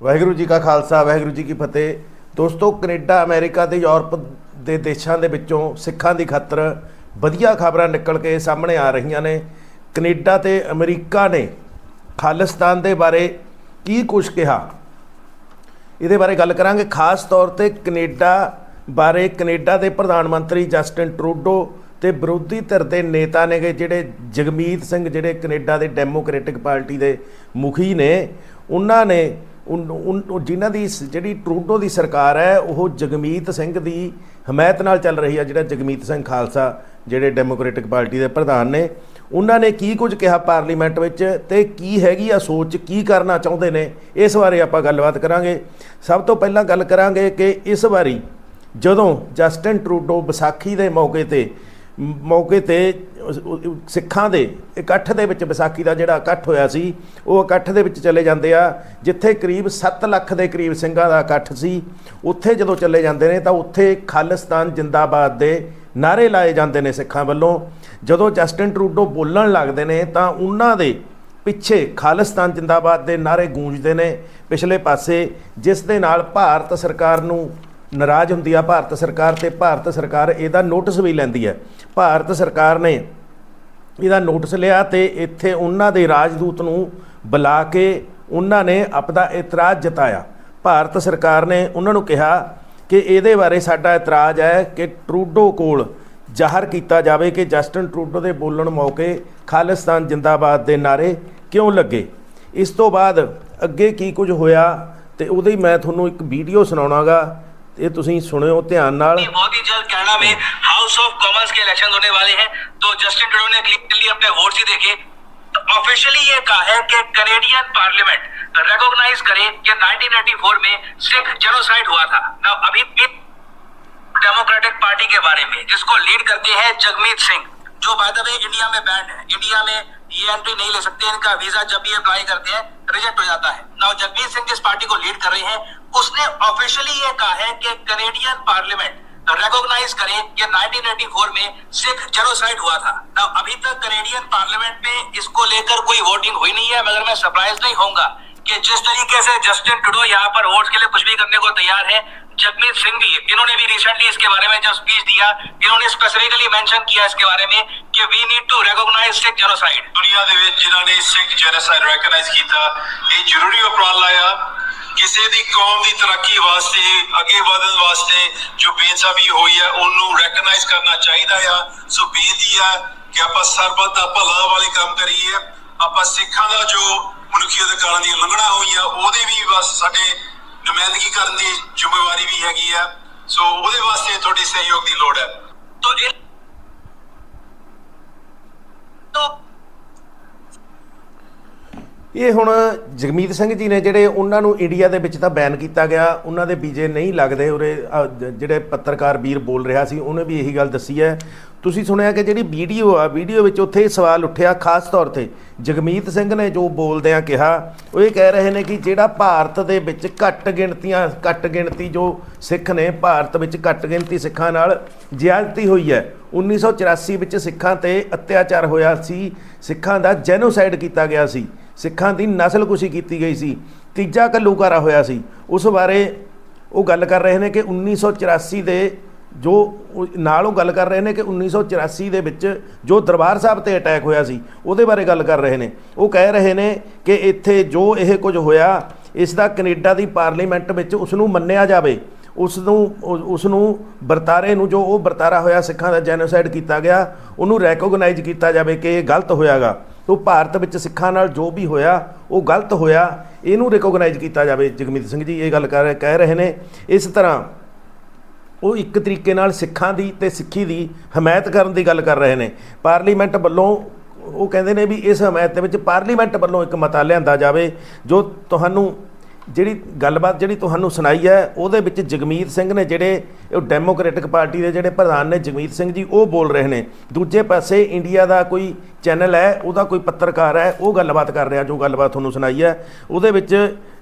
ਵਾਹਿਗੁਰੂ ਜੀ ਕਾ ਖਾਲਸਾ, ਵਾਹਿਗੁਰੂ ਜੀ ਕੀ ਫਤਿਹ। ਦੋਸਤੋ, Canada, America ਤੇ ਯੂਰਪ ਦੇ ਦੇਸ਼ਾਂ ਦੇ ਵਿੱਚੋਂ ਸਿੱਖਾਂ ਦੀ ਖਾਤਰ ਵਧੀਆ ਖਬਰਾਂ ਨਿਕਲ ਕੇ ਸਾਹਮਣੇ ਆ ਰਹੀਆਂ ਨੇ। ਕੈਨੇਡਾ ਤੇ ਅਮਰੀਕਾ ਨੇ ਖਾਲਿਸਤਾਨ ਦੇ ਬਾਰੇ ਕੀ ਕੁਝ ਕਿਹਾ? ਇਹਦੇ ਬਾਰੇ ਗੱਲ ਕਰਾਂਗੇ। ਖਾਸ ਤੌਰ ਤੇ ਕੈਨੇਡਾ ਬਾਰੇ। ਕੈਨੇਡਾ ਦੇ ਪ੍ਰਧਾਨ ਮੰਤਰੀ ਜਸਟਿਨ ਟਰੂਡੋ ਤੇ ਵਿਰੋਧੀ ਧਿਰ ਦੇ ਨੇਤਾ ਨੇਗੇ ਜਿਹੜੇ ਜਗਮੀਤ ਸਿੰਘ, ਜਿਹੜੇ ਕੈਨੇਡਾ ਦੇ ਡੈਮੋਕ੍ਰੈਟਿਕ ਪਾਰਟੀ ਦੇ ਮੁਖੀ ਨੇ, ਉਹਨਾਂ ਨੇ ਉਹ ਜਿਨ੍ਹਾਂ ਦੀ ਸ- ਜਿਹੜੀ ਟਰੂਡੋ ਦੀ ਸਰਕਾਰ ਹੈ, ਉਹ ਜਗਮੀਤ ਸਿੰਘ ਦੀ ਹਮਾਇਤ ਨਾਲ ਚੱਲ ਰਹੀ ਹੈ ਜਿਹੜਾ ਜਗਮੀਤ ਸਿੰਘ ਖਾਲਸਾ, ਜਿਹੜੇ ਡੈਮੋਕ੍ਰੈਟਿਕ ਪਾਰਟੀ ਦੇ ਪ੍ਰਧਾਨ ਨੇ। ਉਹਨਾਂ ਨੇ ਕੀ ਕੁਝ ਕਿਹਾ ਪਾਰਲੀਮੈਂਟ ਵਿੱਚ ਤੇ ਕੀ ਹੈਗੀ ਆ ਸੋਚ, ਕੀ ਕਰਨਾ ਚਾਹੁੰਦੇ ਨੇ? ਇਸ ਬਾਰੇ ਆਪਾਂ ਗੱਲਬਾਤ ਕਰਾਂਗੇ। ਸਭ ਤੋਂ ਪਹਿਲਾਂ ਗੱਲ ਕਰਾਂਗੇ ਕਿ ਇਸ ਵਾਰੀ ਜਦੋਂ ਜਸਟਿਨ ਟਰੂਡੋ ਵਿਸਾਖੀ ਦੇ ਮੌਕੇ ਤੇ ਮੌਕੇ ਤੇ ਸਿੱਖਾਂ ਦੇ ਇਕੱਠ ਦੇ ਵਿੱਚ ਵਿਸਾਖੀ ਦਾ ਜਿਹੜਾ ਇਕੱਠ ਹੋਇਆ ਸੀ, ਉਹ ਇਕੱਠ ਦੇ ਵਿੱਚ ਚਲੇ ਜਾਂਦੇ ਆ। ਜਿੱਥੇ ਕਰੀਬ 7 ਲੱਖ ਦੇ ਕਰੀਬ ਸਿੰਘਾਂ ਦਾ ਇਕੱਠ ਸੀ, ਉੱਥੇ ਜਦੋਂ ਚਲੇ ਜਾਂਦੇ ਨੇ ਤਾਂ ਉੱਥੇ ਖਾਲਿਸਤਾਨ ਜਿੰਦਾਬਾਦ ਦੇ ਨਾਰੇ ਲਾਏ ਜਾਂਦੇ ਨੇ ਸਿੱਖਾਂ ਵੱਲੋਂ। ਜਦੋਂ ਜਸਟਿਨ ਟਰੂਡੋ ਬੋਲਣ ਲੱਗਦੇ ਨੇ ਤਾਂ ਉਹਨਾਂ ਦੇ ਪਿੱਛੇ ਖਾਲਿਸਤਾਨ ਜਿੰਦਾਬਾਦ ਦੇ ਨਾਰੇ ਗੂੰਜਦੇ ਨੇ ਪਿਛਲੇ ਪਾਸੇ, ਜਿਸ ਦੇ ਨਾਲ ਭਾਰਤ ਸਰਕਾਰ ਨੂੰ ਨਾਰਾਜ਼ ਹੁੰਦੀ ਆ ਭਾਰਤ ਸਰਕਾਰ ਤੇ ਭਾਰਤ ਸਰਕਾਰ ਇਹਦਾ ਨੋਟਿਸ ਵੀ ਲੈਂਦੀ ਹੈ। ਭਾਰਤ ਸਰਕਾਰ ਨੇ ਇਹਦਾ ਨੋਟਿਸ ਲਿਆ ਤੇ ਇੱਥੇ ਉਹਨਾਂ ਦੇ ਰਾਜਦੂਤ ਨੂੰ ਬੁਲਾ ਕੇ ਉਹਨਾਂ ਨੇ ਆਪਦਾ ਇਤਰਾਜ਼ ਜਤਾਇਆ। ਭਾਰਤ ਸਰਕਾਰ ਨੇ ਉਹਨਾਂ ਨੂੰ ਕਿਹਾ ਕਿ ਇਹਦੇ ਬਾਰੇ ਸਾਡਾ ਇਤਰਾਜ਼ ਹੈ ਕਿ ਟਰੂਡੋ ਕੋਲ ਜ਼ਾਹਰ ਕੀਤਾ ਜਾਵੇ ਕਿ ਜਸਟਨ ਟਰੂਡੋ ਦੇ ਬੋਲਣ ਮੌਕੇ ਖਾਲਿਸਤਾਨ ਜਿੰਦਾਬਾਦ ਦੇ ਨਾਰੇ ਕਿਉਂ ਲੱਗੇ? ਇਸ ਤੋਂ ਬਾਅਦ ਅੱਗੇ ਕੀ ਕੁਝ ਹੋਇਆ ਤੇ ਉਹਦੀ ਮੈਂ ਤੁਹਾਨੂੰ ਇੱਕ ਵੀਡੀਓ ਸੁਣਾਉਣਾਗਾ। ਇਹ ਤੁਸੀਂ ਸੁਣਿਓ ਧਿਆਨ ਨਾਲ कि बहुत ही जल्द कनाडा में हाउस ऑफ कॉमन्स के इलेक्शन होने वाले हैं तो जस्टिन ट्रूडो ने क्लियरली अपने वोट ही देखे ऑफिशियली ये कहा है कि कनेडियन पार्लियामेंट रिकॉग्नाइज करे कि 1994 में सिख जेनोसाइड हुआ था ना अभी भी डेमोक्रेटिक पार्टी के बारे में जिसको लीड करते हैं जगमीत सिंह जो बाय द वे इंडिया में बैंड है इंडिया में ये एंट्री नहीं ले सकते, इनका वीज़ा जब भी अप्लाई करते हैं रिजेक्ट हो जाता है। नाउ जगमीत सिंह जिस पार्टी को लीड कर रहे हैं, उसने ऑफिशियली ये कहा है कि कनेडियन पार्लियामेंट रिकॉग्नाइज करे कि 1984 में सिख जेनोसाइड हुआ था। नाउ अभी तक कनेडियन पार्लियामेंट में इसको लेकर कोई वोटिंग हुई नहीं है, मगर मैं सरप्राइज़ नहीं होऊँगा कि जिस तरीके से जस्टिन टूडो यहाँ पर वोट्स के लिए कुछ भी करने को तैयार है जगमीत सिंह भी इन्होंने भी रिसेंटली इसके बारे में जब स्पीच दिया इन्होंने स्पेसिफिकली मेंशन किया इसके बारे में कि we need to recognise Sikh genocide ਦੁਨੀਆ ਦੇ ਵਿੱਚ ਜਿਨ੍ਹਾਂ ਨੇ ਸਿੱਖ ਜੈਨੋਸਾਈਡ ਰੈਕਗਨਾਈਜ਼ ਕੀਤਾ ਇਹ ਜ਼ਰੂਰੀ ਉਪਰਾਲਾ ਆ ਕਿਸੇ ਦੀ ਕੌਮ ਦੀ ਤਰੱਕੀ ਵਾਸਤੇ ਅੱਗੇ ਵਧਣ ਵਾਸਤੇ ਜੋ ਬੇਇਨਸਾਫੀ ਹੋਈ ਹੈ ਉਹਨੂੰ ਰੈਕਗਨਾਈਜ਼ ਕਰਨਾ ਚਾਹੀਦਾ ਆ ਸੋ ਬੇਨਤੀ ਆ ਕਿ ਆਪਾਂ ਸਰਬੱਤ ਦਾ ਭਲਾ ਵਾਲੇ ਕੰਮ ਕਰੀਏ ਆਪਾਂ ਸਿੱਖਾਂ ਦਾ ਜੋ ਮਨੁੱਖੀ ਅਧਿਕਾਰਾਂ ਦੀ ਉਲੰਘਣਾ ਹੋਈ ਆ ਉਹਦੇ ਵੀ ਬਸ ਸਾਡੇ ਨੁਮਾਇੰਦਗੀ ਕਰਨ ਦੀ ਜ਼ਿੰਮੇਵਾਰੀ ਵੀ ਹੈਗੀ ਆ। ਸੋ ਉਹਦੇ ਵਾਸਤੇ ਤੁਹਾਡੀ ਸਹਿਯੋਗ ਦੀ ਲੋੜ ਹੈ। ਤੋਂ ਇਹ ਇਹ ਹੁਣ ਜਗਮੀਤ ਸਿੰਘ ਜੀ ਨੇ ਜਿਹੜੇ ਉਹਨਾਂ ਨੂੰ ਇੰਡੀਆ ਦੇ ਵਿੱਚ ਤਾਂ ਬੈਨ ਕੀਤਾ ਗਿਆ ਉਹਨਾਂ ਦੇ ਵੀਜ਼ੇ ਨਹੀਂ ਲੱਗਦੇ ਉਰੇ ਜਿਹੜੇ ਪੱਤਰਕਾਰ ਵੀਰ ਬੋਲ ਰਿਹਾ ਸੀ ਉਹਨੇ ਵੀ ਇਹੀ ਗੱਲ ਦੱਸੀ ਹੈ। ਤੁਸੀਂ ਸੁਣਿਆ ਕਿ ਜਿਹੜੀ ਵੀਡੀਓ ਆ, ਵੀਡੀਓ ਵਿੱਚ ਉੱਥੇ ਇਹ ਸਵਾਲ ਉੱਠਿਆ, ਖਾਸ ਤੌਰ ਤੇ ਜਗਮੀਤ ਸਿੰਘ ਨੇ ਜੋ ਬੋਲਦਿਆਂ ਕਿਹਾ, ਉਹ ਇਹ ਕਹਿ ਰਹੇ ਨੇ ਕਿ ਜਿਹੜਾ ਭਾਰਤ ਦੇ ਵਿੱਚ ਘੱਟ ਗਿਣਤੀਆਂ, ਘੱਟ ਗਿਣਤੀ ਜੋ ਸਿੱਖ ਨੇ, ਭਾਰਤ ਵਿੱਚ ਘੱਟ ਗਿਣਤੀ ਸਿੱਖਾਂ ਨਾਲ ਜ਼ਿਆਦਤੀ ਹੋਈ ਹੈ। 1984 ਵਿੱਚ ਸਿੱਖਾਂ ਤੇ ਅਤਿਆਚਾਰ ਹੋਇਆ ਸੀ। ਸਿੱਖਾਂ ਦਾ ਜੈਨੋਸਾਈਡ ਕੀਤਾ ਗਿਆ ਸੀ। ਸਿੱਖਾਂ ਦੀ ਨਸਲਕੁਸ਼ੀ ਕੀਤੀ ਗਈ ਸੀ। ਤੀਜਾ ਘੱਲੂਘਾਰਾ ਹੋਇਆ ਸੀ। ਉਸ ਬਾਰੇ ਉਹ ਗੱਲ ਕਰ ਰਹੇ ਨੇ ਕਿ 1984 ਦੇ ਜੋ ਨਾਲ ਉਹ ਗੱਲ ਕਰ ਰਹੇ ਨੇ ਕਿ 1984 ਦੇ ਵਿੱਚ ਜੋ ਦਰਬਾਰ ਸਾਹਿਬ ਤੇ ਅਟੈਕ ਹੋਇਆ ਸੀ, ਉਹਦੇ ਬਾਰੇ ਗੱਲ ਕਰ ਰਹੇ ਨੇ। ਉਹ ਕਹਿ ਰਹੇ ਨੇ ਕਿ ਇੱਥੇ ਜੋ ਇਹ ਕੁਝ ਹੋਇਆ, ਇਸ ਦਾ ਕੈਨੇਡਾ ਦੀ ਪਾਰਲੀਮੈਂਟ ਵਿੱਚ ਉਸ ਨੂੰ ਮੰਨਿਆ ਜਾਵੇ। ਉਸ ਨੂੰ ਉਸ ਨੂੰ ਵਰਤਾਰੇ ਨੂੰ ਜੋ ਉਹ ਵਰਤਾਰਾ ਹੋਇਆ, ਸਿੱਖਾਂ ਦਾ ਜੈਨੋਸਾਈਡ ਕੀਤਾ ਗਿਆ, ਉਹਨੂੰ ਰੈਕੋਗਨਾਈਜ਼ ਕੀਤਾ ਜਾਵੇ ਕਿ ਇਹ ਗਲਤ ਹੋਇਆਗਾ। ਤੋ ਭਾਰਤ ਵਿੱਚ ਸਿੱਖਾਂ ਨਾਲ ਜੋ ਵੀ ਹੋਇਆ, ਉਹ ਗਲਤ ਹੋਇਆ, ਇਹਨੂੰ ਰੈਕੋਗਨਾਈਜ਼ ਕੀਤਾ ਜਾਵੇ। ਜਗਮੀਤ ਸਿੰਘ ਜੀ ਇਹ ਗੱਲ ਕਰ ਕਹਿ ਰਹੇ ਨੇ, ਇਸ ਤਰ੍ਹਾਂ ਉਹ ਇੱਕ ਤਰੀਕੇ ਨਾਲ ਸਿੱਖਾਂ ਦੀ ਤੇ ਸਿੱਖੀ ਦੀ ਹਮਾਇਤ ਕਰਨ ਦੀ ਗੱਲ ਕਰ ਰਹੇ ਨੇ। ਪਾਰਲੀਮੈਂਟ ਵੱਲੋਂ ਉਹ ਕਹਿੰਦੇ ਨੇ ਵੀ ਇਸ ਹਮਾਇਤ ਦੇ ਵਿੱਚ ਪਾਰਲੀਮੈਂਟ ਵੱਲੋਂ ਇੱਕ ਮਤਾ ਲਿਆਂਦਾ ਜਾਵੇ, ਜੋ ਤੁਹਾਨੂੰ ਜਿਹੜੀ ਗੱਲਬਾਤ ਜਿਹੜੀ ਤੁਹਾਨੂੰ ਸੁਣਾਈ ਹੈ, ਉਹਦੇ ਵਿੱਚ ਜਗਮੀਤ ਸਿੰਘ ਨੇ ਜਿਹੜੇ ਉਹ ਡੈਮੋਕ੍ਰੈਟਿਕ ਪਾਰਟੀ ਦੇ ਜਿਹੜੇ ਪ੍ਰਧਾਨ ਨੇ ਜਗਮੀਤ ਸਿੰਘ ਜੀ, ਉਹ ਬੋਲ ਰਹੇ ਨੇ। ਦੂਜੇ ਪਾਸੇ ਇੰਡੀਆ ਦਾ ਕੋਈ ਚੈਨਲ ਹੈ, ਉਹਦਾ ਕੋਈ ਪੱਤਰਕਾਰ ਹੈ, ਉਹ ਗੱਲਬਾਤ ਕਰ ਰਿਹਾ, ਜੋ ਗੱਲਬਾਤ ਤੁਹਾਨੂੰ ਸੁਣਾਈ ਹੈ। ਉਹਦੇ ਵਿੱਚ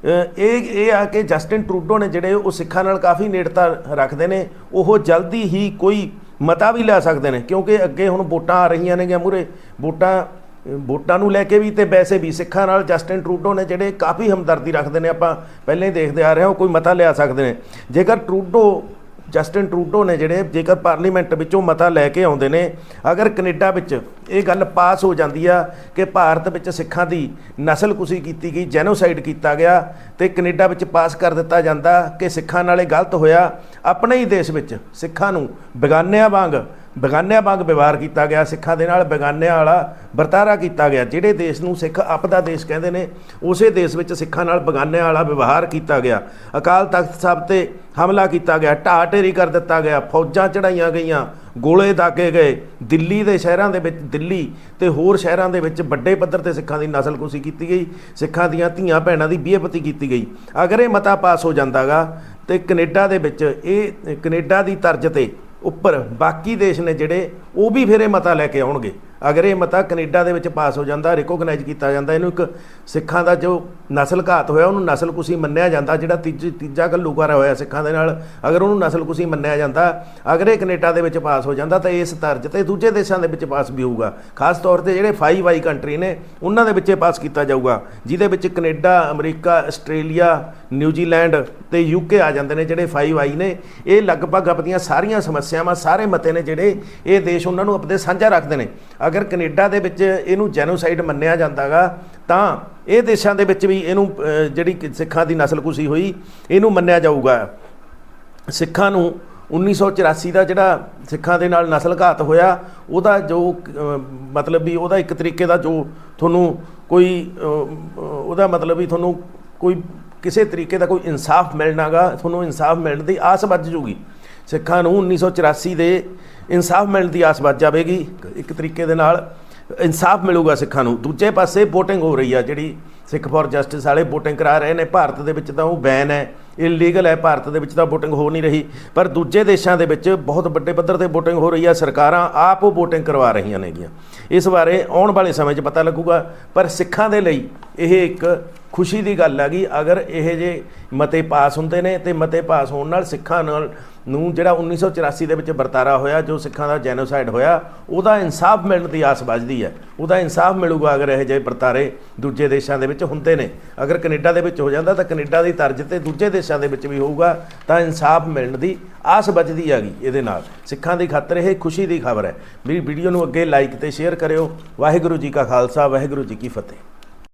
ਇਹ ਇਹ ਆ ਕਿ ਜਸਟਿਨ ਟਰੂਡੋ ਨੇ ਜਿਹੜੇ ਉਹ ਸਿੱਖਾਂ ਨਾਲ ਕਾਫੀ ਨੇੜਤਾ ਰੱਖਦੇ ਨੇ, ਉਹ ਜਲਦੀ ਹੀ ਕੋਈ ਮਤਾ ਵੀ ਲੈ ਸਕਦੇ ਨੇ, ਕਿਉਂਕਿ ਅੱਗੇ ਹੁਣ ਵੋਟਾਂ ਆ ਰਹੀਆਂ ਨੇ ਨੇਗੀਆਂ ਮੂਰੇ ਵੋਟਾਂ ਵੋਟਾਂ ਨੂੰ ਲੈ ਕੇ ਵੀ ਤੇ ਵੈਸੇ ਵੀ ਸਿੱਖਾਂ ਨਾਲ ਜਸਟਿਨ ਟਰੂਡੋ ਨੇ ਜਿਹੜੇ ਕਾਫੀ ਹਮਦਰਦੀ ਰੱਖਦੇ ਨੇ, ਆਪਾਂ ਪਹਿਲਾਂ ਹੀ ਦੇਖਦੇ ਆ ਰਹੇ ਹਾਂ, ਉਹ ਕੋਈ ਮਤਾ ਲਿਆ ਸਕਦੇ ਨੇ। ਜੇਕਰ ਟਰੂਡੋ, ਜਸਟਿਨ ਟਰੂਡੋ ਨੇ ਜਿਹੜੇ, ਜੇਕਰ ਪਾਰਲੀਮੈਂਟ ਵਿੱਚੋਂ ਮਤਾ ਲੈ ਕੇ ਆਉਂਦੇ ਨੇ, ਅਗਰ ਕੈਨੇਡਾ ਵਿੱਚ ਇਹ ਗੱਲ ਪਾਸ ਹੋ ਜਾਂਦੀ ਆ ਕਿ ਭਾਰਤ ਵਿੱਚ ਸਿੱਖਾਂ ਦੀ ਨਸਲਕੁਸ਼ੀ ਕੀਤੀ ਗਈ, ਜੈਨੋਸਾਈਡ ਕੀਤਾ ਗਿਆ ਤੇ ਕੈਨੇਡਾ ਵਿੱਚ ਪਾਸ ਕਰ ਦਿੱਤਾ ਜਾਂਦਾ ਕਿ ਸਿੱਖਾਂ ਨਾਲ ਇਹ ਗਲਤ ਹੋਇਆ, ਆਪਣੇ ਹੀ ਦੇਸ਼ ਵਿੱਚ ਸਿੱਖਾਂ ਨੂੰ ਬੇਗਾਨਿਆਂ ਵਾਂਗ ਬੇਗਾਨਿਆਂ ਵਾਂਗ ਵਿਵਹਾਰ ਕੀਤਾ ਗਿਆ, ਸਿੱਖਾਂ ਦੇ ਨਾਲ ਬੇਗਾਨਿਆਂ ਵਾਲਾ ਵਰਤਾਰਾ ਕੀਤਾ ਗਿਆ, ਜਿਹੜੇ ਦੇਸ਼ ਨੂੰ ਸਿੱਖ ਆਪਦਾ ਦੇਸ਼ ਕਹਿੰਦੇ ਨੇ, ਉਸੇ ਦੇਸ਼ ਵਿੱਚ ਸਿੱਖਾਂ ਨਾਲ ਬੇਗਾਨਿਆਂ ਵਾਲਾ ਵਿਵਹਾਰ ਕੀਤਾ ਗਿਆ। ਅਕਾਲ ਤਖਤ ਸਾਹਿਬ ਤੇ ਹਮਲਾ ਕੀਤਾ ਗਿਆ, ਢਾਹ ਢੇਰੀ ਕਰ ਦਿੱਤਾ ਗਿਆ, ਫੌਜਾਂ ਚੜਾਈਆਂ ਗਈਆਂ, ਗੋਲੇ ਦਾਗੇ ਗਏ। ਦਿੱਲੀ ਦੇ ਸ਼ਹਿਰਾਂ ਦੇ ਵਿੱਚ, ਦਿੱਲੀ ਤੇ ਹੋਰ ਸ਼ਹਿਰਾਂ ਦੇ ਵਿੱਚ ਵੱਡੇ ਪੱਧਰ ਤੇ ਸਿੱਖਾਂ ਦੀ ਨਸਲਕੁਸ਼ੀ ਕੀਤੀ ਗਈ, ਸਿੱਖਾਂ ਦੀਆਂ ਧੀਆਂ ਭੈਣਾਂ ਦੀ ਬੇਇੱਜ਼ਤੀ ਕੀਤੀ ਗਈ। ਅਗਰ ਇਹ ਮਤਾ ਪਾਸ ਹੋ ਜਾਂਦਾਗਾ ਤੇ ਕੈਨੇਡਾ ਦੇ ਵਿੱਚ, ਇਹ ਕੈਨੇਡਾ ਦੀ ਤਰਜ਼ ਤੇ ਉੱਪਰ ਬਾਕੀ ਦੇਸ਼ ਨੇ ਜਿਹੜੇ ਉਹ ਵੀ ਫਿਰ ਇਹ ਮਤਾ ਲੈ ਕੇ ਆਉਣਗੇ। ਅਗਰ ਇਹ ਮਤਾ ਕੈਨੇਡਾ ਦੇ ਵਿੱਚ ਪਾਸ ਹੋ ਜਾਂਦਾ ਰਿਕੋਗਨਾਈਜ਼ ਕੀਤਾ ਜਾਂਦਾ, ਇਹਨੂੰ ਇੱਕ ਸਿੱਖਾਂ ਦਾ ਜੋ ਨਸਲ ਘਾਤ ਹੋਇਆ, ਉਹਨੂੰ ਨਸਲ ਕੁਸੀ ਮੰਨਿਆ ਜਾਂਦਾ, ਜਿਹੜਾ ਤੀਜੀ, ਤੀਜਾ ਘੱਲੂਕਾਰਾ ਹੋਇਆ ਸਿੱਖਾਂ ਦੇ ਨਾਲ, ਅਗਰ ਉਹਨੂੰ ਨਸਲ ਕੁਸੀ ਮੰਨਿਆ ਜਾਂਦਾ, ਅਗਰ ਇਹ ਕੈਨੇਡਾ ਦੇ ਵਿੱਚ ਪਾਸ ਹੋ ਜਾਂਦਾ, ਤਾਂ ਇਸ ਤਰਜ਼ ਤੇ ਦੂਜੇ ਦੇਸ਼ਾਂ ਦੇ ਵਿੱਚ ਪਾਸ ਵੀ ਹੋਊਗਾ। ਖਾਸ ਤੌਰ ਤੇ ਜਿਹੜੇ 5 ਵਾਈ ਕੰਟਰੀ ਨੇ, ਉਹਨਾਂ ਦੇ ਵਿੱਚ ਇਹ ਪਾਸ ਕੀਤਾ ਜਾਊਗਾ, ਜਿਹਦੇ ਵਿੱਚ Canada, America, Australia New Zealand ਤੇ ਯੂਕੇ ਆ ਜਾਂਦੇ ਨੇ, ਜਿਹੜੇ 5 ਵਾਈ ਨੇ। ਇਹ ਲਗਭਗ ਆਪਣੀਆਂ ਸਾਰੀਆਂ ਸਮੱਸਿਆਵਾਂ, ਸਾਰੇ ਮਤੇ ਨੇ ਜਿਹੜੇ ਇਹ ਦੇਸ਼ ਉਹਨਾਂ ਨੂੰ ਆਪਣੇ ਸਾਂਝਾ ਰੱਖਦੇ ਨੇ। ਅਗਰ ਕੈਨੇਡਾ ਦੇ ਵਿੱਚ ਇਹਨੂੰ ਜੈਨੋਸਾਈਡ ਮੰਨਿਆ ਜਾਂਦਾਗਾ, ਤਾਂ ਇਹ ਦੇਸ਼ਾਂ ਦੇ ਵਿੱਚ ਵੀ ਇਹਨੂੰ ਜਿਹੜੀ ਸਿੱਖਾਂ ਦੀ ਨਸਲਕੁਸ਼ੀ ਹੋਈ, ਇਹਨੂੰ ਮੰਨਿਆ ਜਾਊਗਾ। ਸਿੱਖਾਂ ਨੂੰ 1984 ਦਾ ਜਿਹੜਾ ਸਿੱਖਾਂ ਦੇ ਨਾਲ ਨਸਲ ਘਾਤ ਹੋਇਆ, ਉਹਦਾ ਜੋ ਮਤਲਬ ਵੀ ਉਹਦਾ ਇੱਕ ਤਰੀਕੇ ਦਾ ਜੋ ਤੁਹਾਨੂੰ ਕੋਈ ਉਹਦਾ ਮਤਲਬ ਵੀ ਤੁਹਾਨੂੰ ਕੋਈ ਕਿਸੇ ਤਰੀਕੇ ਦਾ ਕੋਈ ਇਨਸਾਫ ਮਿਲਣਾਗਾ, ਤੁਹਾਨੂੰ ਇਨਸਾਫ ਮਿਲਣ ਦੀ ਆਸ ਵੱਜ ਜੂਗੀ। ਸਿੱਖਾਂ ਨੂੰ 1984 ਦੇ ਇਨਸਾਫ ਮਿਲਣ ਦੀ ਆਸ ਵੱਜ ਜਾਵੇਗੀ। ਇੱਕ ਤਰੀਕੇ ਦੇ ਨਾਲ ਇਨਸਾਫ ਮਿਲੂਗਾ ਸਿੱਖਾਂ ਨੂੰ। ਦੂਜੇ ਪਾਸੇ VOTING ਹੋ ਰਹੀ ਆ ਜਿਹੜੀ ਸਿੱਖ ਫੋਰ ਜਸਟਿਸ ਵਾਲੇ VOTING ਕਰਾ ਰਹੇ ਨੇ। ਭਾਰਤ ਦੇ ਵਿੱਚ ਤਾਂ ਉਹ ਬੈਨ ਹੈ, ਇਲੀਗਲ ਹੈ। ਭਾਰਤ ਦੇ ਵਿੱਚ ਤਾਂ VOTING ਹੋ ਨਹੀਂ ਰਹੀ। ਪਰ ਦੂਜੇ ਦੇਸ਼ਾਂ ਦੇ ਵਿੱਚ ਬਹੁਤ ਵੱਡੇ ਪੱਧਰ ਤੇ VOTING ਹੋ ਰਹੀ ਆ। ਸਰਕਾਰਾਂ ਆਪ ਉਹ VOTING ਕਰਵਾ ਰਹੀਆਂ ਨੇਗੀਆਂ। ਇਸ ਬਾਰੇ ਆਉਣ ਵਾਲੇ ਸਮੇਂ 'ਚ ਪਤਾ ਲੱਗੂਗਾ। ਪਰ ਸਿੱਖਾਂ ਦੇ ਲਈ ਇਹ ਇੱਕ ਖੁਸ਼ੀ ਦੀ ਗੱਲ ਹੈਗੀ ਅਗਰ ਇਹ ਜੇ ਮਤੇ ਪਾਸ ਹੁੰਦੇ ਨੇ ਤੇ ਮਤੇ ਪਾਸ ਹੋਣ ਨਾਲ ਸਿੱਖਾਂ ਨਾਲ ਨੂੰ ਜਿਹੜਾ 1984 ਦੇ ਵਿੱਚ ਵਰਤਾਰਾ ਹੋਇਆ, ਜੋ ਸਿੱਖਾਂ ਦਾ ਜੈਨੋਸਾਈਡ ਹੋਇਆ, ਉਹਦਾ ਇਨਸਾਫ ਮਿਲਣ ਦੀ ਆਸ ਵੱਜਦੀ ਹੈ। ਉਹਦਾ ਇਨਸਾਫ ਮਿਲੂਗਾ ਅਗਰ ਇਹ ਜਿਹੇ ਵਰਤਾਰੇ ਦੂਜੇ ਦੇਸ਼ਾਂ ਦੇ ਵਿੱਚ ਹੁੰਦੇ ਨੇ। ਅਗਰ ਕੈਨੇਡਾ ਦੇ ਵਿੱਚ ਹੋ ਜਾਂਦਾ ਤਾਂ ਕੈਨੇਡਾ ਦੀ ਤਰਜ਼ ਤੇ ਦੂਜੇ ਦੇਸ਼ਾਂ ਦੇ ਵਿੱਚ ਵੀ ਹੋਊਗਾ, ਤਾਂ ਇਨਸਾਫ ਮਿਲਣ ਦੀ ਆਸ ਵੱਜਦੀ ਹੈਗੀ ਇਹਦੇ ਨਾਲ। ਸਿੱਖਾਂ ਦੀ ਖਾਤਰ ਇਹ ਖੁਸ਼ੀ ਦੀ ਖਬਰ ਹੈ। ਮੇਰੀ ਵੀਡੀਓ ਨੂੰ ਅੱਗੇ ਲਾਈਕ ਤੇ ਸ਼ੇਅਰ ਕਰਿਓ। ਵਾਹਿਗੁਰੂ ਜੀ ਕਾ ਖਾਲਸਾ, ਵਾਹਿਗੁਰੂ ਜੀ ਕੀ ਫਤਿਹ।